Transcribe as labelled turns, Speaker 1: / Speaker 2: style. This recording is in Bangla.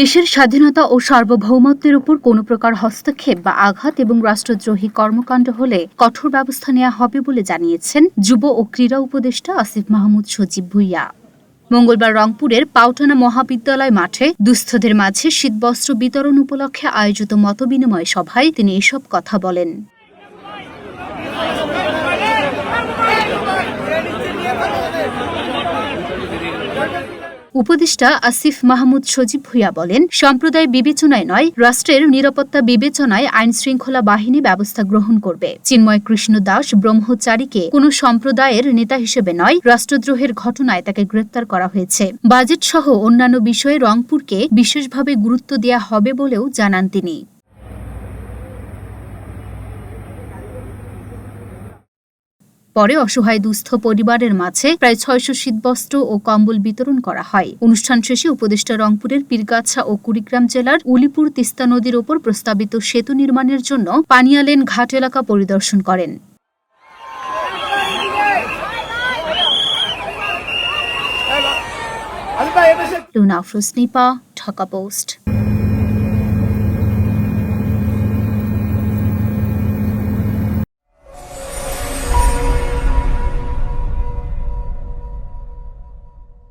Speaker 1: দেশের স্বাধীনতা ও সার্বভৌমত্বের উপর কোনো প্রকার হস্তক্ষেপ বা আঘাত এবং রাষ্ট্রদ্রোহী কর্মকাণ্ড হলে কঠোর ব্যবস্থা নেওয়া হবে বলে জানিয়েছেন যুব ও ক্রীড়া উপদেষ্টা আসিফ মাহমুদ সজীব ভুইয়া। মঙ্গলবার রংপুরের পাউটানা মহাবিদ্যালয় মাঠে দুস্থদের মাঝে শীতবস্ত্র বিতরণ উপলক্ষে আয়োজিত মতবিনিময় সভায় তিনি এসব কথা বলেন। উপদেষ্টা আসিফ মাহমুদ সজীব ভুইয়া বলেন, সম্প্রদায় বিবেচনায় নয়, রাষ্ট্রের নিরাপত্তা বিবেচনায় আইন শৃঙ্খলা বাহিনী ব্যবস্থা গ্রহণ করবে। চিন্ময় কৃষ্ণ দাস ব্রহ্মচারীকে কোন সম্প্রদায়ের নেতা হিসেবে নয়, রাষ্ট্রদ্রোহের ঘটনায় তাকে গ্রেপ্তার করা হয়েছে। বাজেট সহ অন্যান্য বিষয়ে রংপুরকে বিশেষভাবে গুরুত্ব দেওয়া হবে বলেও জানান তিনি। পরে অসহায় দুস্থ পরিবারের মাঝে প্রায় ছয়শো শীতবস্ত্র ও কম্বল বিতরণ করা হয়। অনুষ্ঠান শেষে উপদেষ্টা রংপুরের পীরগাছা ও কুড়িগ্রাম জেলার উলিপুর তিস্তা নদীর ওপর প্রস্তাবিত সেতু নির্মাণের জন্য পানিয়ালেন ঘাট এলাকা পরিদর্শন করেন। লুনা ঢাকা পোস্ট।